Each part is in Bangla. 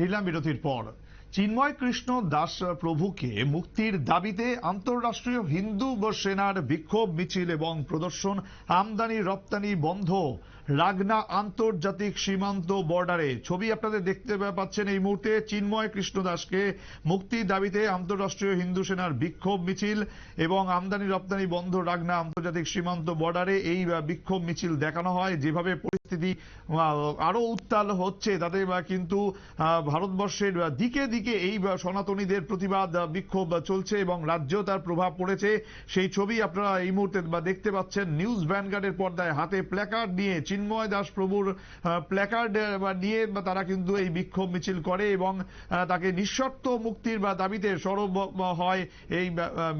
ফিরলাম বিরতির পর চিন্ময় কৃষ্ণ দাস প্রভুকে মুক্তির দাবিতে আন্তঃরাষ্ট্রীয় হিন্দু সেনার বিক্ষোভ মিছিল এবং প্রদর্শন আমদানি রপ্তানি বন্ধ। রাগনা আন্তর্জাতিক সীমান্ত বর্ডারে। ছবি আপনাদের দেখতে পাচ্ছেন এই মুহূর্তে চিন্ময় কৃষ্ণ দাসকে মুক্তির দাবিতে আন্তঃরাষ্ট্রীয় হিন্দু সেনার বিক্ষোভ মিছিল এবং আমদানি রপ্তানি বন্ধ রাগনা আন্তর্জাতিক সীমান্ত বর্ডারে এই বিক্ষোভ মিছিল দেখানো হয়। যেভাবে পরিস্থিতি আরও উত্তাল হচ্ছে তাতে কিন্তু ভারতবর্ষের আহ, দিকে দিকে এই সনাতনীদের প্রতিবাদ বিক্ষোভ চলছে এবং রাজ্যেও তার প্রভাব পড়েছে। সেই ছবি আপনারা এই মুহূর্তে বা দেখতে পাচ্ছেন নিউজ ভ্যানগার্ডের পর্দায় হাতে প্ল্যাকার্ড নিয়ে, চিন্ময় দাস প্রভুর প্ল্যাকার্ড নিয়ে তারা কিন্তু এই বিক্ষোভ মিছিল করে এবং তাকে নিঃশর্ত মুক্তির বা দাবিতে সরব হয় এই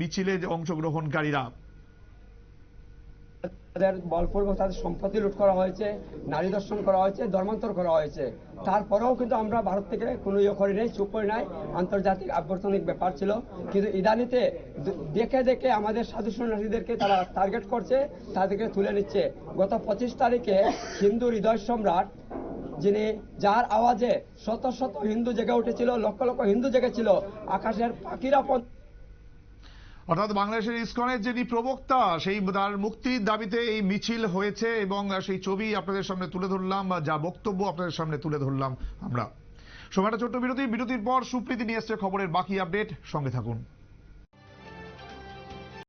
মিছিলে অংশগ্রহণকারীরা। তাদের বলপূর্বক তাদের সম্পত্তি লুট করা হয়েছে, নারী দর্শন করা হয়েছে, ধর্মান্তর করা হয়েছে। তারপরেও কিন্তু আমরা ভারত থেকে কোনো ইয়ে করি নাই, চুপ করি নাই। আন্তর্জাতিক আভ্যন্তরীণ ব্যাপার ছিল। কিন্তু ইদানিতে দেখে দেখে আমাদের সাধু সন্ন্যাসীদেরকে তারা টার্গেট করছে, তাদেরকে তুলে নিচ্ছে। গত পঁচিশ তারিখে হিন্দু হৃদয় সম্রাট, যিনি যার আওয়াজে শত শত হিন্দু জেগে উঠেছিল, লক্ষ লক্ষ হিন্দু জেগেছিল, আকাশের পাখিরা অর্থাৎ বাংলাদেশের ইসকনের যিনি প্রবক্তা, সেই তার মুক্তির দাবিতে এই মিছিল হয়েছে এবং সেই ছবি আপনাদের সামনে তুলে ধরলাম যা বক্তব্য আপনাদের সামনে তুলে ধরলাম আমরা। সময়টা ছোট্ট বিরতি, বিরতির পর সুপ্রীতি নিয়ে এসছে খবরের বাকি আপডেট। সঙ্গে থাকুন।